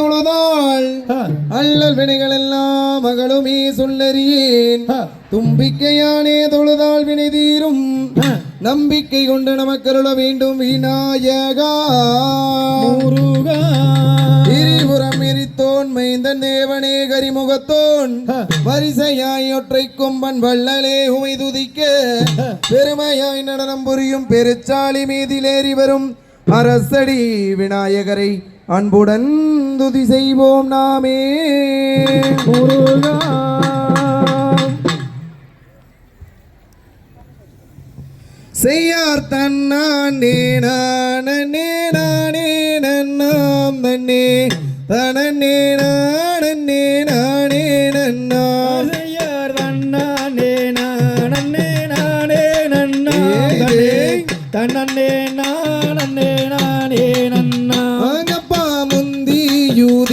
தொழுதாள் அல்லல் வினைகள் எல்லாம் மகளுமே சொல்லறியேன். தும்பிக்கையானே தொழுதாள் வினை தீரும். நம்பிக்கை கொண்டு நமக்கருள வேண்டும் விநாயகா. முருகா. திரிபுரம் எரித்தோன் மைந்தன் தேவனே கரிமுகத்தோன். வரிசையாய் ஒற்றை கொம்பன் வள்ளலே உமை துதிக்க. பெருமையாய் நடனம் புரியும் பெருச்சாளி மீதிலேறி வரும் அரசடி விநாயகரை அன்புடன் துதி செய்வோம் நாமே. முருகா. செய்யார் தன்னானே நானே நானே நன்னாம் தன்னே தனனே நானே நானே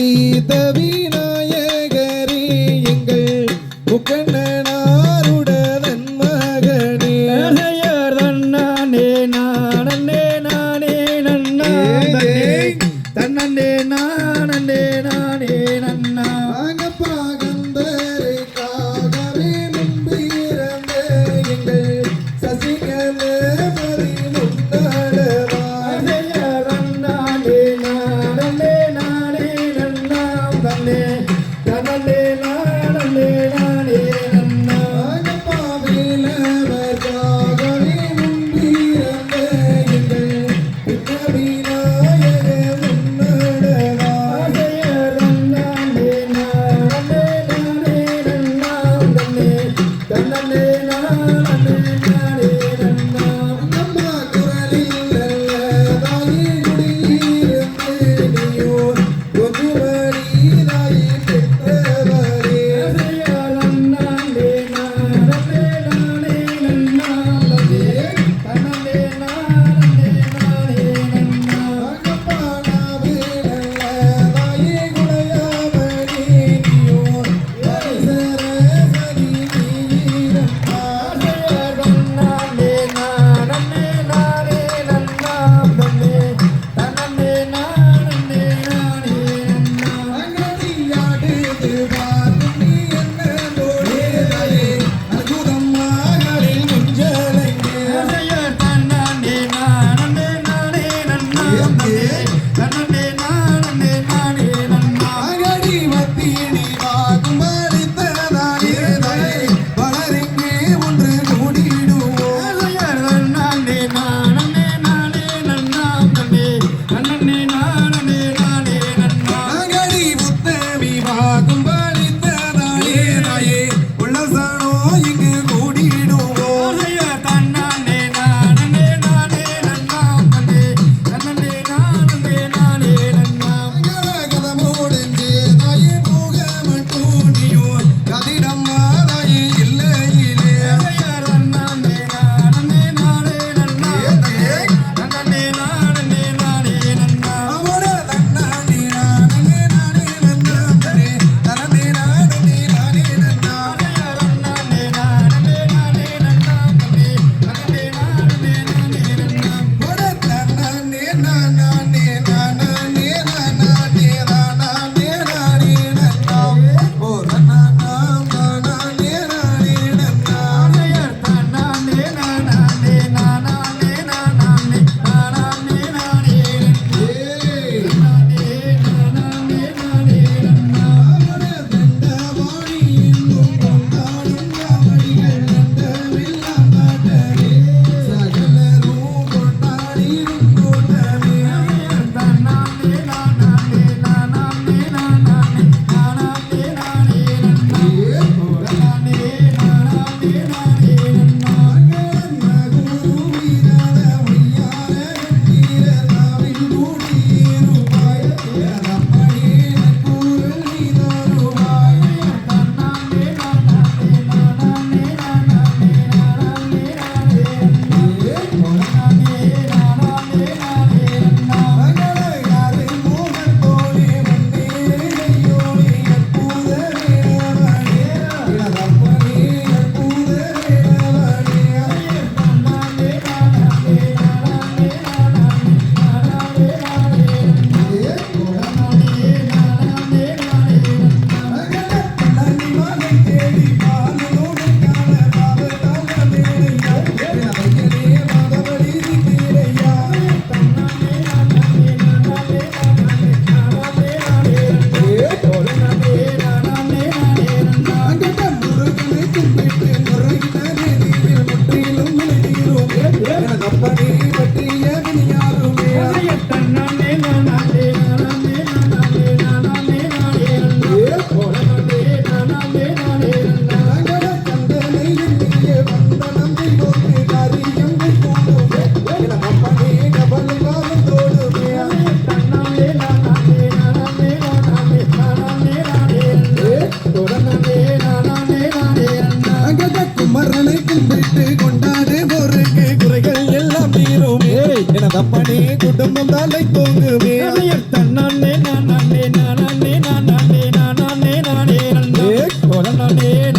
யூதித விநாயகரே எங்கள் முக்கண்ணனாருடதன் மகனே. தன்னானே நானே நானே. वे